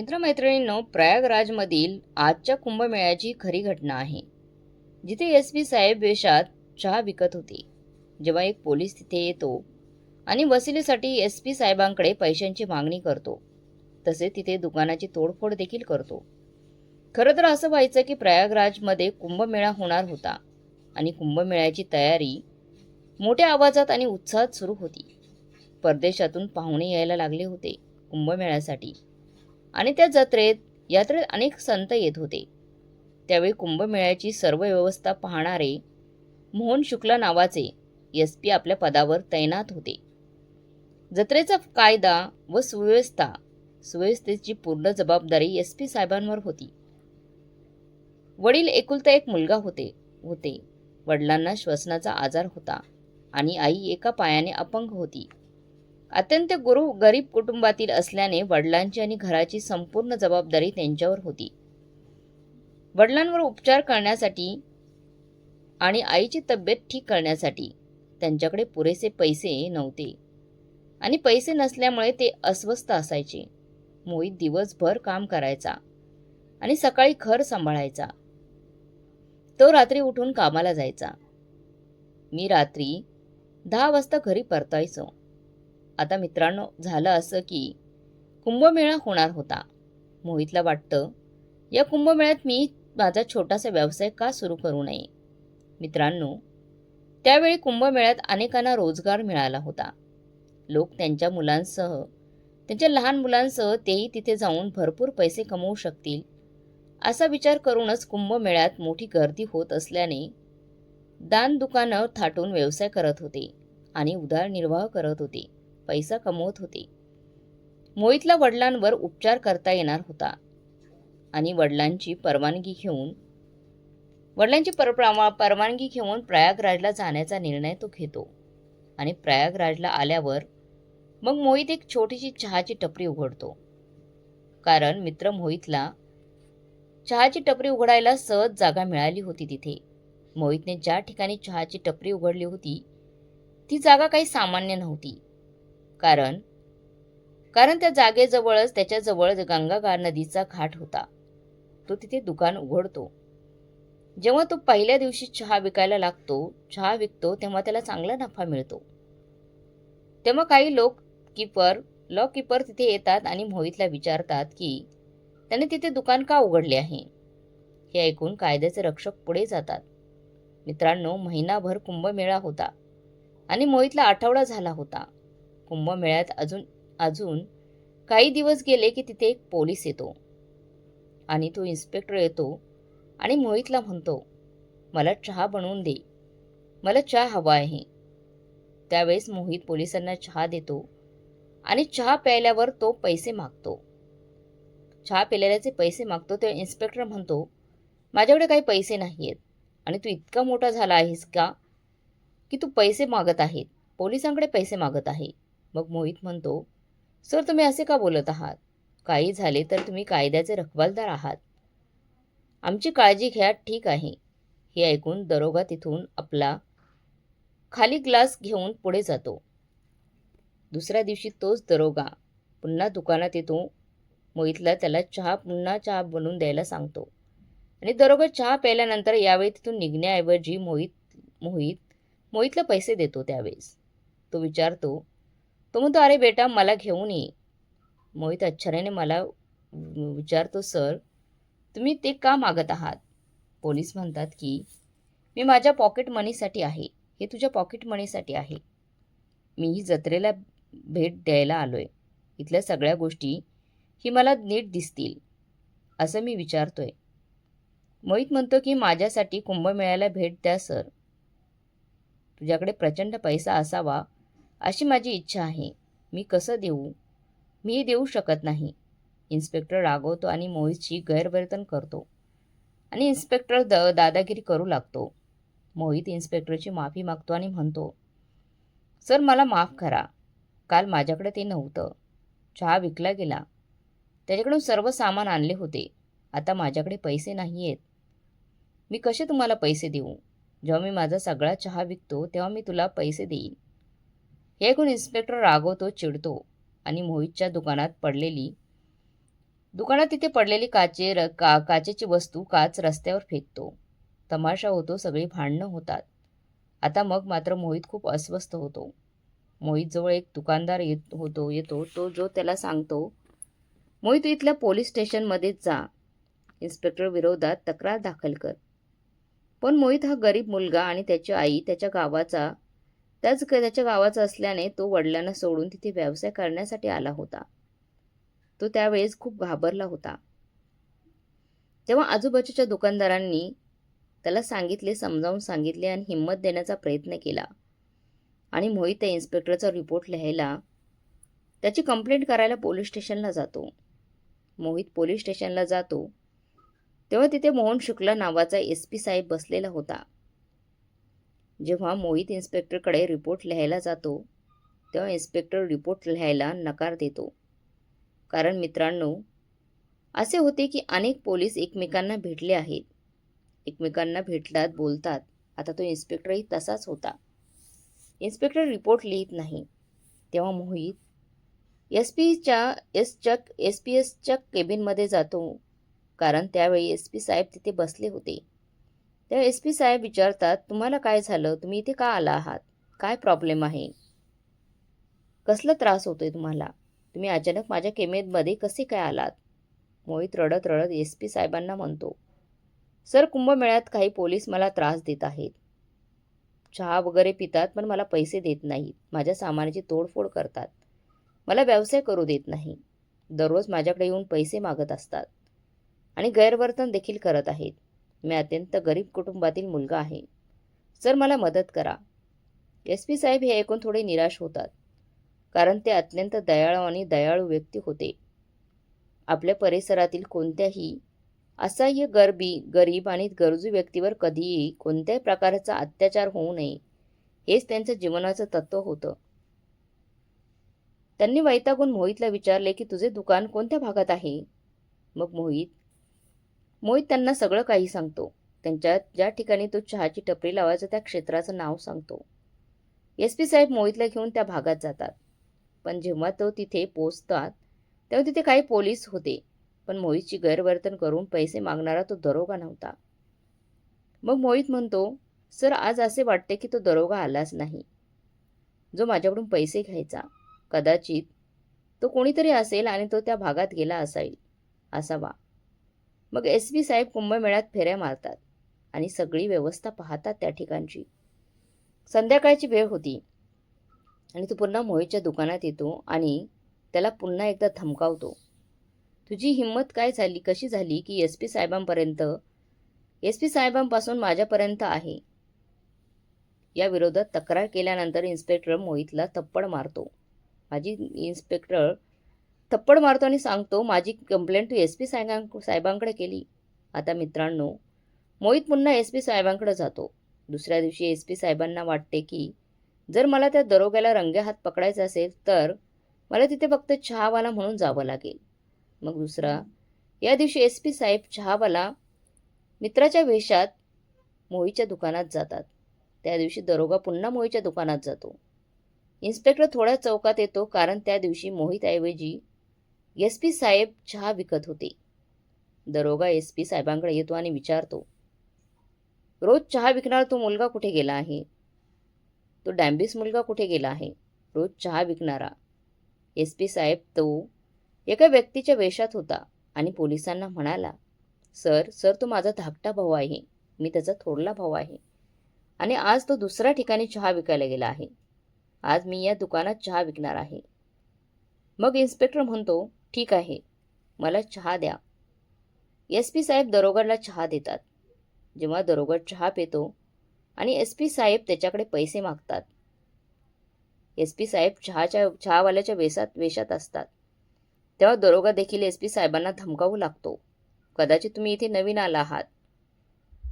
मित्रमैत्रिणींनो प्रयागराजमधील आजच्या कुंभमेळ्याची खरी घटना आहे जिथे एस पी साहेब वेशात चहा विकत होते. जेव्हा एक पोलीस तिथे येतो आणि वसिलीसाठी एस पी साहेबांकडे पैशांची मागणी करतो तसेच तिथे दुकानाची तोडफोड देखील करतो. खरं तर असं व्हायचं की प्रयागराजमध्ये कुंभमेळा होणार होता आणि कुंभमेळ्याची तयारी मोठ्या आवाजात आणि उत्साहात सुरू होती. परदेशातून पाहुणे यायला लागले होते कुंभमेळ्यासाठी. आणि त्या जत्रेत यात्रेत अनेक संत येत होते. त्यावेळी कुंभमेळ्याची सर्व व्यवस्था पाहणारे मोहन शुक्ला नावाचे एस पी आपल्या पदावर तैनात होते. जत्रेचा कायदा व सुव्यवस्था सुव्यवस्थेची पूर्ण जबाबदारी एस पी साहेबांवर होती. वडील एकुलता एक मुलगा होते होते. वडिलांना श्वसनाचा आजार होता आणि आई एका पायाने अपंग होती. अत्यंत गुरु गरीब कुटुंबातील असल्याने वडिलांची आणि घराची संपूर्ण जबाबदारी त्यांच्यावर होती. वडिलांवर उपचार करण्यासाठी आणि आईची तब्येत ठीक करण्यासाठी त्यांच्याकडे पुरेसे पैसे नव्हते आणि पैसे नसल्यामुळे ते अस्वस्थ असायचे. मोहित दिवसभर काम करायचा आणि सकाळी घर सांभाळायचा. तो रात्री उठून कामाला जायचा. मी रात्री दहा वाजता घरी परतायचो. आता मित्रांनो झालं असं की कुंभमेळा होणार होता. मोहितला वाटतं या कुंभमेळ्यात मी माझा छोटासा व्यवसाय का सुरू करू नये? मित्रांनो त्यावेळी कुंभमेळ्यात अनेकांना रोजगार मिळाला होता. लोक त्यांच्या मुलांसह त्यांच्या लहान मुलांसह तेही तिथे जाऊन भरपूर पैसे कमवू शकतील असा विचार करूनच कुंभमेळ्यात मोठी गर्दी होत असल्याने दान दुकानं थाटून व्यवसाय करत होते आणि उदारनिर्वाह करत होते. पैसा कमवत होते. मोहितला वडिलांवर उपचार करता येणार होता आणि वडिलांची परवानगी घेऊन वडिलांची पर परवानगी घेऊन प्रयागराजला जाण्याचा निर्णय तो घेतो आणि प्रयागराजला आल्यावर मग मोहित एक छोटीशी चहाची टपरी उघडतो. कारण मित्र मोहितला चहाची टपरी उघडायला सहज जागा मिळाली होती तिथे. मोहितने ज्या ठिकाणी चहाची टपरी उघडली होती ती जागा काही सामान्य नव्हती. कारण? कारण त्या जागेजवळच त्याच्याजवळ गंगागार नदीचा घाट होता. तो तिथे दुकान उघडतो. जेव्हा तो पहिल्या दिवशी चहा विकायला लागतो चहा विकतो तेव्हा त्याला चांगला नफा मिळतो. तेव्हा काही लोक कीपर लॉ किपर तिथे येतात आणि मोहितला विचारतात की त्याने तिथे दुकान का उघडले आहे? हे ऐकून कायद्याचे रक्षक पुढे जातात. मित्रांनो महिनाभर कुंभमेळा होता आणि मोहितला आठवडा झाला होता. कुंभमेळ्यात अजून अजून काही दिवस गेले की तिथे एक पोलीस येतो. आणि तो इन्स्पेक्टर येतो आणि मोहितला म्हणतो मला चहा बनवून दे. मला चहा हवा आहे. त्यावेळेस मोहित पोलिसांना चहा देतो आणि चहा प्यायल्यावर तो पैसे मागतो. चहा पिलेल्याचे पैसे मागतो तेव्हा इन्स्पेक्टर म्हणतो माझ्याकडे काही पैसे नाही आहेत आणि तू इतका मोठा झाला आहेस का की तू पैसे मागत आहेत. पोलिसांकडे पैसे मागत आहे. मग मोहित म्हणतो सर तुम्ही असे का बोलत आहात? काही झाले तर तुम्ही कायद्याचे रखवालदार आहात. आमची काळजी घ्या ठीक आहे. हे ऐकून दरोगा तिथून आपला खाली ग्लास घेऊन पुढे जातो. दुसऱ्या दिवशी तोच दरोगा पुन्हा दुकानात येतो. मोहितला त्याला चहा पुन्हा चहा बनवून द्यायला सांगतो. आणि दरोगा चहा प्यायल्यानंतर यावेळी तिथून निघण्याऐवजी मोहित मोहित मोहितला पैसे देतो त्यावेळेस. तो विचारतो तो म्हणतो अरे बेटा मला घेऊन ये. मोहित आश्चर्याने मला विचारतो सर तुम्ही ते का मागत आहात? पोलीस म्हणतात की मी माझ्या पॉकेट मनीसाठी आहे. हे तुझ्या पॉकेट मनीसाठी आहे. मी ही जत्रेला भेट द्यायला आलो आहे इथल्या सगळ्या गोष्टी ही मला नीट दिसतील. असं मी विचारतोय. मोहित म्हणतो की माझ्यासाठी कुंभमेळ्याला भेट द्या सर. तुझ्याकडे प्रचंड पैसा असावा अशी माझी इच्छा आहे. मी कसं देऊ? मी देऊ शकत नाही. इन्स्पेक्टर रागवतो आणि मोहितची गैरवर्तन करतो. आणि इन्स्पेक्टर द दादागिरी करू लागतो. मोहित इन्स्पेक्टरची माफी मागतो आणि म्हणतो सर मला माफ करा. काल माझ्याकडे ते नव्हतं. चहा विकला गेला. त्याच्याकडून सर्व सामान आणले होते. आता माझ्याकडे पैसे नाही आहेत. मी कसे तुम्हाला पैसे देऊ? जेव्हा मी माझा सगळा चहा विकतो तेव्हा मी तुला पैसे देईन. हे ऐकून इन्स्पेक्टर रागवतो चिडतो आणि मोहितच्या दुकानात पडलेली दुकानात तिथे पडलेली काचे र का काचेची वस्तू काच रस्त्यावर फेकतो. तमाशा होतो सगळी भांडणं होतात. आता मग मात्र मोहित खूप अस्वस्थ होतो. मोहितजवळ एक दुकानदार येत होतो येतो. तो जो त्याला सांगतो मोहित इथल्या पोलीस स्टेशनमध्येच जा. इन्स्पेक्टर विरोधात तक्रार दाखल कर. पण मोहित हा गरीब मुलगा आणि त्याची आई त्याच्या गावाचा त्याच त्याच्या गावाचा असल्याने तो वडिलांना सोडून तिथे व्यवसाय करण्यासाठी आला होता. तो त्यावेळेस खूप घाबरला होता. तेव्हा आजूबाजूच्या दुकानदारांनी त्याला सांगितले समजावून सांगितले आणि हिंमत देण्याचा प्रयत्न केला. आणि मोहित त्या इन्स्पेक्टरचा रिपोर्ट लिहायला त्याची कंप्लेंट करायला पोलीस स्टेशनला जातो. मोहित पोलीस स्टेशनला जातो. तेव्हा तिथे मोहन शुक्ला नावाचा एस पी साहेब बसलेला होता. जेव्हा मोहित इन्स्पेक्टरकडे रिपोर्ट लिहायला जातो तेव्हा इन्स्पेक्टर रिपोर्ट लिहायला नकार देतो. कारण मित्रांनो असे होते की अनेक पोलीस एकमेकांना भेटले आहेत. एकमेकांना भेटतात बोलतात. आता तो इन्स्पेक्टरही तसाच होता. इन्स्पेक्टर रिपोर्ट लिहित नाही. तेव्हा मोहित एस पीच्या एसच्या एस पी एसच्या केबिनमध्ये जातो. कारण त्यावेळी एस पी साहेब तिथे बसले होते. तेव्हा एस पी साहेब विचारतात तुम्हाला काय झालं? तुम्ही इथे का आला आहात? काय प्रॉब्लेम आहे? कसला त्रास होतोय तुम्हाला? तुम्ही अचानक माझ्या केमेदमध्ये कसे काय आलात? मोहित रडत रडत एस पी साहेबांना म्हणतो सर कुंभमेळ्यात काही पोलीस मला त्रास देत आहेत. चहा वगैरे पितात पण मला पैसे देत नाहीत. माझ्या सामानाची तोडफोड करतात. मला व्यवसाय करू देत नाही. दररोज माझ्याकडे येऊन पैसे मागत असतात आणि गैरवर्तन देखील करत आहेत. मी अत्यंत गरीब कुटुंबातील मुलगा आहे. सर मला मदत करा. एस पी साहेब हे ऐकून थोडे निराश होतात कारण ते अत्यंत दयाळू आणि दयाळू व्यक्ती होते. आपल्या परिसरातील कोणत्याही असह्य गरबी गरीब आणि गरजू व्यक्तीवर कधीही कोणत्याही प्रकारचा अत्याचार होऊ नये हेच त्यांचं जीवनाचं तत्त्व होतं. त्यांनी वैतागून मोहितला विचारले की तुझे दुकान कोणत्या भागात आहे? मग मोहित मोहित त्यांना सगळं काही सांगतो. त्यांच्या ज्या ठिकाणी तो चहाची टपरी लावायचं त्या क्षेत्राचं नाव सांगतो. एस पी साहेब मोहितला घेऊन त्या भागात जातात. पण जेव्हा तो तिथे पोचतात तेव्हा तिथे काही पोलीस होते. पण मोहितची गैरवर्तन करून पैसे मागणारा तो दरोगा नव्हता. मग मोहित म्हणतो सर आज असे वाटते की तो दरोगा आलाच नाही. जो माझ्याकडून पैसे घ्यायचा कदाचित तो कोणीतरी असेल आणि तो त्या भागात गेला असाईल असावा. मग एस पी साहेब कुंभमेळ्यात फेऱ्या मारतात आणि सगळी व्यवस्था पाहतात त्या ठिकाणची. संध्याकाळची वेळ होती आणि तो पुन्हा मोहितच्या दुकानात येतो आणि त्याला पुन्हा एकदा धमकावतो. तुझी हिंमत काय झाली? कशी झाली की एस पी साहेबांपर्यंत एस पी साहेबांपासून माझ्यापर्यंत आहे? या विरोधात तक्रार केल्यानंतर इन्स्पेक्टर मोहितला थप्पड मारतो. माझी इन्स्पेक्टर थप्पड मारतो आणि सांगतो माझी कंप्लेंट तू एस पी साहेबां साहेबांकडे केली. आता मित्रांनो मोहित पुन्हा एस पी साहेबांकडे जातो. दुसऱ्या दिवशी एस पी साहेबांना वाटते की जर मला त्या दरोग्याला रंगेहात पकडायचा असेल तर मला तिथे फक्त चहावाला म्हणून जावं लागेल. मग दुसरा या दिवशी एस पी साहेब चहावाला मित्राच्या वेशात मोहीच्या दुकानात जातात. त्या दिवशी दरोगा पुन्हा मोहीच्या दुकानात जातो. इन्स्पेक्टर थोड्या चौकात येतो कारण त्या दिवशी मोहितऐवजी एस पी साहेब चहा विकत होते. दरोगा एस पी साहेबांकडे येतो आणि विचारतो रोज चहा विकणारा तो मुलगा कुठे गेला आहे? तो डॅम्बिस मुलगा कुठे गेला आहे? रोज चहा विकणारा. एस पी साहेब तो एका व्यक्तीच्या वेशात होता आणि पोलिसांना म्हणाला सर सर तो माझा धाकटा भाऊ आहे. मी त्याचा थोरला भाऊ आहे. आणि आज तो दुसऱ्या ठिकाणी चहा विकायला गेला आहे. आज मी या दुकानात चहा विकणार आहे. मग इन्स्पेक्टर म्हणतो ठीक आहे. मला चहा द्या. एस पी साहेब दरोगाला चहा देतात. जेव्हा दरोगा चहा पितो आणि एस पी साहेब त्याच्याकडे पैसे मागतात. एस पी साहेब चहाच्या चहावाल्याच्या वेशात वेशात असतात. तेव्हा दरोगा देखील एस पी साहेबांना धमकावू लागतो. कदाचित तुम्ही इथे नवीन आला आहात.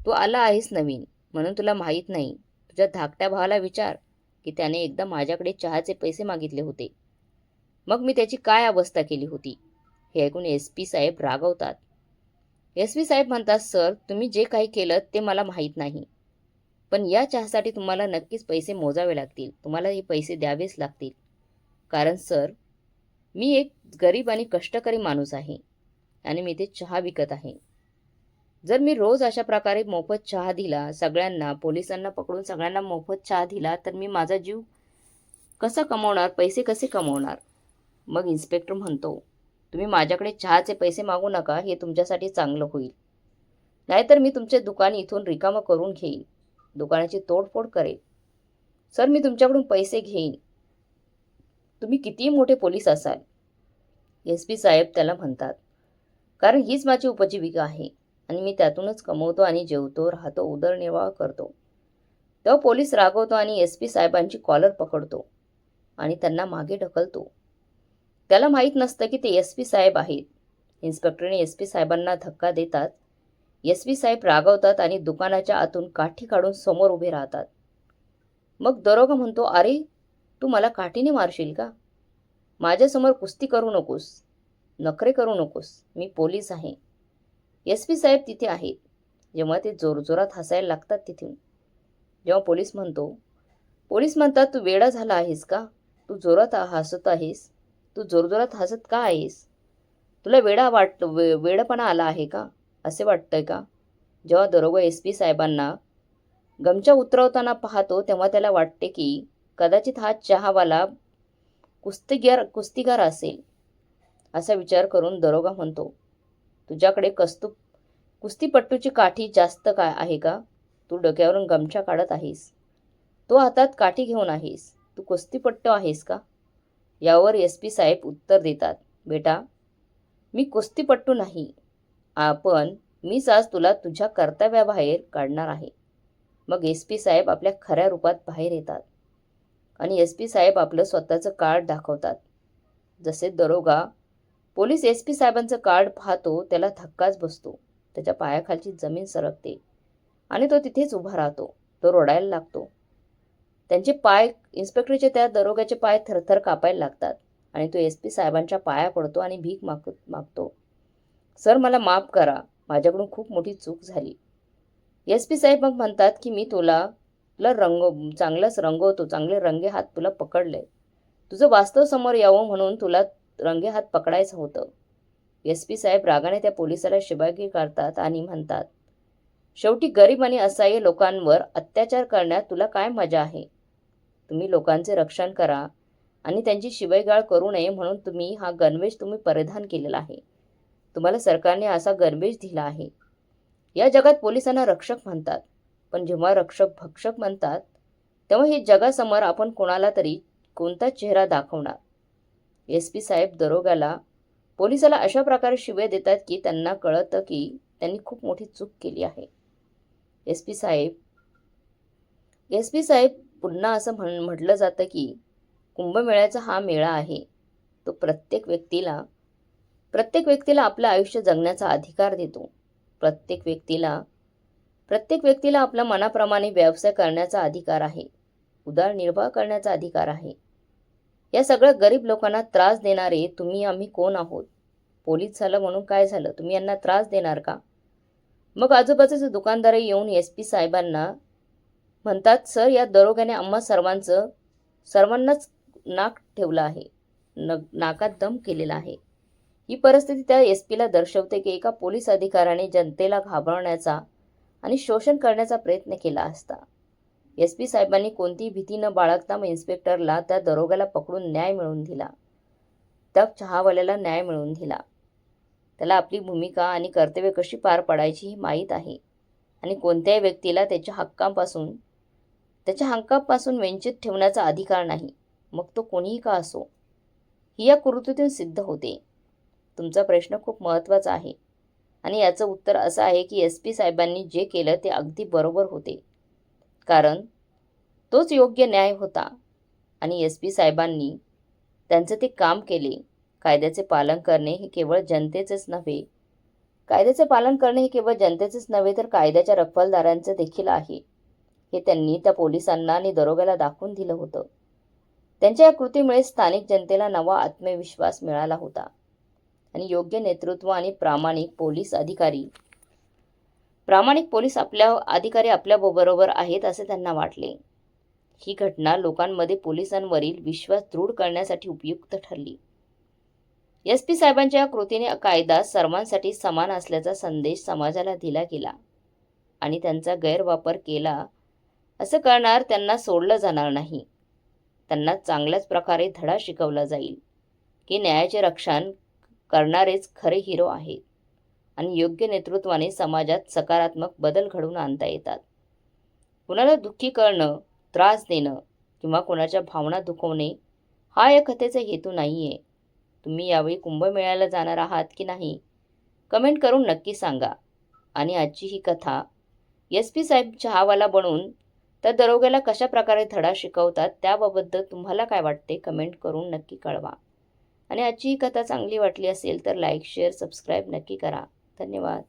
तू आला आहेस नवीन म्हणून तुला माहीत नाही. तुझ्या धाकट्या भावाला विचार की त्याने एकदा माझ्याकडे चहाचे पैसे मागितले होते. मग मी त्याची काय अवस्था केली होती? हे ऐकून एस पी साहेब रागवतात. एस पी साहेब म्हणतात सर तुम्ही जे काही केलं ते मला माहीत नाही. पण या चहासाठी तुम्हाला नक्कीच पैसे मोजावे लागतील. तुम्हाला हे पैसे द्यावेच लागतील. कारण सर मी एक गरीब आणि कष्टकरी माणूस आहे आणि मी ते चहा विकत आहे. जर मी रोज अशा प्रकारे मोफत चहा दिला सगळ्यांना पोलिसांना पकडून सगळ्यांना मोफत चहा दिला तर मी माझा जीव कसा कमवणार? पैसे कसे कमवणार? मग इन्स्पेक्टर म्हणतो तुम्ही माझ्याकडे चहाचे पैसे मागू नका हे तुमच्यासाठी चांगलं होईल. नाहीतर मी तुमचे दुकान इथून रिकामं करून घेईन. दुकानाची तोडफोड करेन. सर मी तुमच्याकडून पैसे घेईन. तुम्ही कितीही मोठे पोलीस असाल. एस पी साहेब त्याला म्हणतात कारण हीच माझी उपजीविका आहे आणि मी त्यातूनच कमवतो आणि जेवतो राहतो उदरनिर्वाह करतो. तो पोलीस रागवतो आणि एस पी साहेबांची कॉलर पकडतो आणि त्यांना मागे ढकलतो. त्याला माहीत नसतं की ते एस पी साहेब आहेत. इन्स्पेक्टरने एस पी साहेबांना धक्का देतात एस पी साहेब रागवतात आणि दुकानाच्या आतून काठी काढून समोर उभे राहतात. मग दरोगा म्हणतो अरे तू मला काठीने मारशील का? माझ्यासमोर कुस्ती करू नकोस नखरे करू नकोस मी पोलीस आहे. एस पी साहेब तिथे आहेत. जेव्हा ते जोरजोरात हसायला लागतात तिथून. जेव्हा पोलीस म्हणतो पोलीस म्हणतात तू वेडा झाला आहेस का? तू जोरात हसत आहेस तू जोरजोरात हसत का आहेस? तुला वेडा वाट वे वेडपणा आला आहे का? असे वाटतंय का? जेव्हा दरोगा एस पी साहेबांना गमच्या उतरवताना पाहतो तेव्हा त्याला वाटते की कदाचित हा चहावाला कुस्तीगार कुस्तीगार असेल असा विचार करून दरोगा म्हणतो. तुझ्याकडे कस्तू कुस्तीपट्टूची काठी जास्त काय आहे का? तू डोक्यावरून गमछा काढत आहेस. तो हातात काठी घेऊन आहेस. तू कुस्तीपट्टू आहेस का? यावर एस पी साहेब उत्तर देतात. बेटा मी कुस्तीपट्टू नाही. आपण मीच आज तुला तुझ्या कर्तव्याबाहेर काढणार आहे. मग एस पी साहेब आपल्या खऱ्या रूपात बाहेर येतात. आणि एस पी साहेब आपलं स्वतःचं कार्ड दाखवतात. जसे दरोगा पोलीस एस पी साहेबांचं कार्ड पाहतो त्याला धक्काच बसतो. त्याच्या पायाखालची जमीन सरकते. आणि तो तिथेच उभा राहतो. तो रडायला लागतो. त्यांचे पाय इन्स्पेक्टरचे त्या दरोग्याचे पाय थरथर कापायला लागतात आणि तो एस पी साहेबांच्या पाया पडतो आणि भीक माग मागतो. सर मला माफ करा. माझ्याकडून खूप मोठी चूक झाली. एस पी साहेब मग म्हणतात की मी तुला तुला रंग चांगलाच रंगवतो. चांगले रंगे हात तुला पकडले. तुझं वास्तव समोर यावं म्हणून तुला रंगे हात पकडायचं होतं. एस पी साहेब रागाने त्या पोलिसाला शिबागी करतात आणि म्हणतात शेवटी गरीब आणि असहाय्य लोकांवर अत्याचार करण्यात तुला काय मजा आहे? तुम्ही लोकांचे रक्षण करा आणि त्यांची शिवायगाळ करू नये म्हणून तुम्ही हा गणवेश तुम्ही परिधान केलेला आहे. तुम्हाला सरकारने असा गणवेश दिला आहे. या जगात पोलिसांना रक्षक म्हणतात पण जेव्हा रक्षक भक्षक म्हणतात तेव्हा हे जगासमोर आपण कोणाला तरी कोणता चेहरा दाखवणार? एस पी साहेब दरोग्याला पोलिसाला अशा प्रकारे शिवे देतात की त्यांना कळतं की त्यांनी खूप मोठी चूक केली आहे. एस पी साहेब एस पी साहेब पुन्हा असं म्हण म्हटलं जातं की कुंभमेळ्याचा हा मेळा आहे. तो प्रत्येक व्यक्तीला प्रत्येक व्यक्तीला आपलं आयुष्य जगण्याचा अधिकार देतो. प्रत्येक व्यक्तीला प्रत्येक व्यक्तीला आपल्या मनाप्रमाणे व्यवसाय करण्याचा अधिकार आहे. उदारनिर्वाह करण्याचा अधिकार आहे. या सगळ्या गरीब लोकांना त्रास देणारे तुम्ही आम्ही कोण आहोत? पोलीस झालं म्हणून काय झालं? तुम्ही यांना त्रास देणार का? मग आजूबाजूचे दुकानदार येऊन एस पी साहेबांना म्हणतात सर या दरोग्याने आम्हा सर्वांचं सर्वांनाच नाक ठेवलं आहे. न नाकात दम केलेला आहे. ही परिस्थिती त्या एस पीला दर्शवते की एका पोलीस अधिकाऱ्याने जनतेला घाबरवण्याचा आणि शोषण करण्याचा प्रयत्न केला असता. एस पी साहेबांनी कोणतीही भीती न बाळगता मग इन्स्पेक्टरला त्या दरोग्याला पकडून न्याय मिळवून दिला. त्या चहावाल्याला न्याय मिळवून दिला. त्याला आपली भूमिका आणि कर्तव्य कशी पार पाडायची ही माहीत आहे आणि कोणत्याही व्यक्तीला त्याच्या हक्कांपासून त्याच्या हंकापासून वंचित ठेवण्याचा अधिकार नाही. मग तो कोणीही का असो? ही या कृतीतून सिद्ध होते. तुमचा प्रश्न खूप महत्त्वाचा आहे. आणि याचं उत्तर असं आहे की एस पी साहेबांनी जे केलं ते अगदी बरोबर होते. कारण तोच योग्य न्याय होता. आणि एस पी साहेबांनी त्यांचं ते काम केले. कायद्याचे पालन करणे हे केवळ जनतेचेच नव्हे. कायद्याचे पालन करणे हे केवळ जनतेचेच नव्हे तर कायद्याच्या रखवालदारांचं देखील आहे. हे त्यांनी त्या पोलिसांना आणि दरोग्याला दाखवून दिलं होतं. त्यांच्या या कृतीमुळे स्थानिक जनतेला नवा आत्मविश्वास मिळाला होता. आणि योग्य नेतृत्व आणि प्रामाणिक पोलीस अधिकारी. प्रामाणिक पोलीस आपल्या अधिकारी आपल्याबरोबर आहेत असे त्यांना वाटले. ही घटना लोकांमध्ये पोलिसांवरील विश्वास दृढ करण्यासाठी उपयुक्त ठरली. एस पी साहेबांच्या कृतीने कायदा सर्वांसाठी समान असल्याचा संदेश समाजाला दिला गेला. आणि त्यांचा गैरवापर केला असं करणार त्यांना सोडलं जाणार नाही. त्यांना चांगल्याच प्रकारे धडा शिकवला जाईल की न्यायाचे रक्षण करणारेच खरे हिरो आहेत आणि योग्य नेतृत्वाने समाजात सकारात्मक बदल घडवून आणता येतात. कुणाला दुःखी करणं त्रास देणं किंवा कोणाच्या भावना दुखवणे हा या कथेचा हेतू नाही आहे तुम्ही यावेळी कुंभमेळ्याला जाणार आहात की नाही कमेंट करून नक्की सांगा. आणि आजची ही कथा एस पी साहेब चहावाला बनून तर दरोग्याला कशा प्रकारे धडा शिकवतात त्याबाबत तुम्हाला काय वाटते कमेंट करून नक्की कळवा. आणि आजची ही कथा चांगली वाटली असेल तर लाईक शेअर सबस्क्राईब नक्की करा. धन्यवाद.